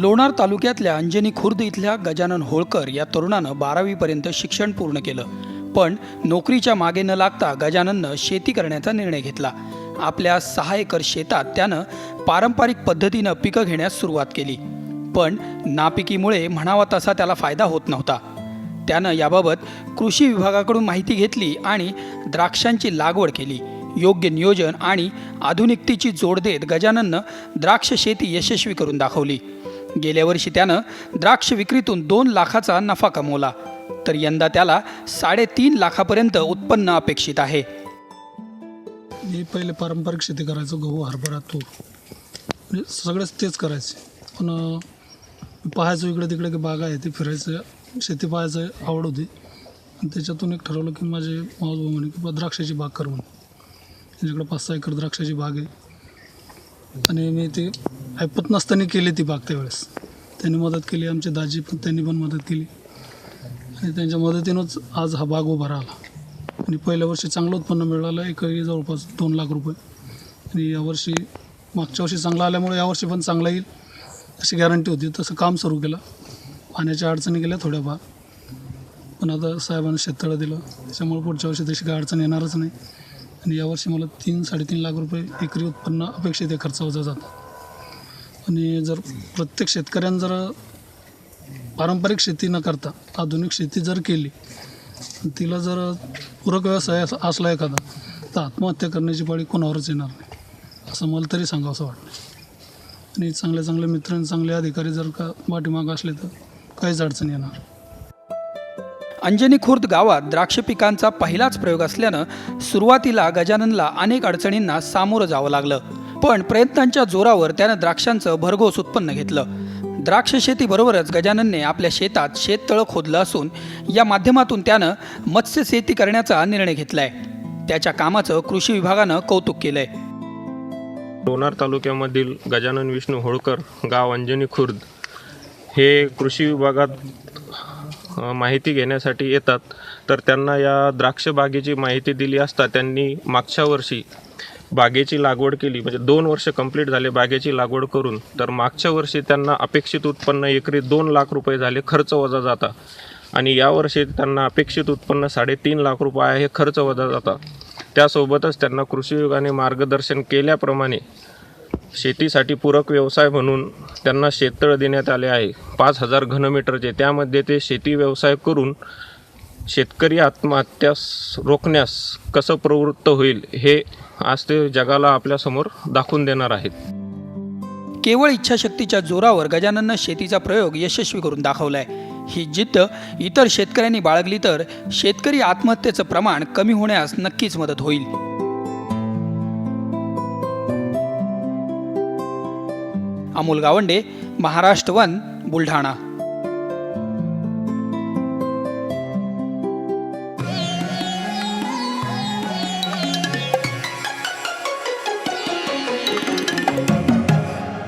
लोणार तालुक्यातल्या अंजनी खुर्द इथल्या गजानन होळकर या तरुणानं बारावीपर्यंत शिक्षण पूर्ण केलं. पण नोकरीच्या मागे न लागता गजानननं शेती करण्याचा निर्णय घेतला. आपल्या सहा एकर शेतात त्यानं पारंपरिक पद्धतीनं पिकं घेण्यास सुरुवात केली. पण नापिकीमुळे म्हणावा तसा त्याला फायदा होत नव्हता. त्यानं याबाबत कृषी विभागाकडून माहिती घेतली आणि द्राक्षांची लागवड केली. योग्य नियोजन आणि आधुनिकतेची जोड देत गजानननं द्राक्ष शेती यशस्वी करून दाखवली. गेल्या वर्षी त्यानं द्राक्ष विक्रीतून दोन लाखाचा नफा कमवला. तर यंदा त्याला साडेतीन लाखापर्यंत उत्पन्न अपेक्षित आहे. मी पहिले पारंपरिक शेती करायचो गहू हरभरा तूर. म्हणजे सगळंच तेच करायचे. पण पाहायचो इकडे तिकडे की बागा आहे ते फिरायचं शेती पाहायचं आवड होती. आणि त्याच्यातून एक ठरवलं की माझे माऊस भाऊ म्हणे की द्राक्षाची बाग कर म्हणून. त्यांच्याकडे पाच सहा एकर द्राक्षाची बाग आहे. आणि मी ते ऐपत नसताना केली ती बाग त्यावेळेस. त्यांनी मदत केली आमचे दाजी पण त्यांनी पण मदत केली. आणि त्यांच्या मदतीनंच आज हा बाग उभा राहिला. आणि पहिल्या वर्षी चांगलं उत्पन्न मिळालं एकरी जवळपास दोन लाख रुपये. आणि यावर्षी मागच्या वर्षी चांगला आल्यामुळे यावर्षी पण चांगला येईल अशी गॅरंटी होती. तसं काम सुरू केलं. पाण्याच्या अडचणी गेल्या थोड्याफार पण आता साहेबांना शेततळं दिलं. त्याच्यामुळे पुढच्या वर्षी तशी काय अडचण येणारच नाही. आणि यावर्षी मला तीन साडेतीन लाख रुपये एकरी उत्पन्न अपेक्षित आहे खर्च वजा जातं आणि जर प्रत्येक शेतकऱ्यानं जर पारंपरिक शेती न करता आधुनिक शेती जर केली तिला जर पूरक व्यवसाय असला एखादा तर आत्महत्या करण्याची पाळी कोणावरच येणार नाही असं मला तरी सांगावं असं वाटतं. आणि चांगले चांगले मित्र आणि चांगले अधिकारी जर का पाठीमागं असले तर काहीच अडचण येणार अंजनी खुर्द गावात द्राक्ष पिकांचा पहिलाच प्रयोग असल्यानं सुरुवातीला गजाननला अनेक अडचणींना सामोरं जावं लागलं. पण प्रयत्नांच्या जोरावर त्यानं द्राक्षांचं भरघोस उत्पन्न घेतलं. द्राक्ष शेतीबरोबरच गजाननने आपल्या शेतात शेततळं खोदलं असून या माध्यमातून त्यानं मत्स्य शेती करण्याचा निर्णय घेतलाय. त्याच्या कामाचं कृषी विभागानं कौतुक केलंय. लोणार तालुक्यामधील गजानन विष्णू होळकर गाव अंजनी खुर्द हे कृषी विभागात माहिती घेण्यासाठी येतात. तर त्यांना या द्राक्ष बागेची माहिती दिली असता त्यांनी मागच्या वर्षी बागेची लागवड केली म्हणजे दोन वर्ष कंप्लीट झाले बागेची लागवड करून तर मागच्या वर्षी त्यांना अपेक्षित उत्पन्न एकरी दोन लाख रुपये झाले खर्च वजा जाता. आणि यावर्षी त्यांना अपेक्षित उत्पन्न साडेतीन लाख रुपये आहे हे खर्च वजा जाता. त्यासोबतच त्यांना कृषी विभागाने मार्गदर्शन केल्याप्रमाणे शेतीसाठी पूरक व्यवसाय म्हणून त्यांना शेततळ देण्यात आले आहे. पाच हजार घनमीटरचे त्यामध्ये ते शेती व्यवसाय करून शेतकरी आत्महत्यास रोखण्यास कसं प्रवृत्त होईल हे आज ते जगाला आपल्यासमोर दाखवून देणार आहेत. केवळ इच्छाशक्तीच्या जोरावर गजानननं शेतीचा प्रयोग यशस्वी करून दाखवलाय. ही जिद्द इतर शेतकऱ्यांनी बाळगली तर शेतकरी आत्महत्येचं प्रमाण कमी होण्यास नक्कीच मदत होईल. अमोल गावंडे महाराष्ट्र वन बुलढाणा.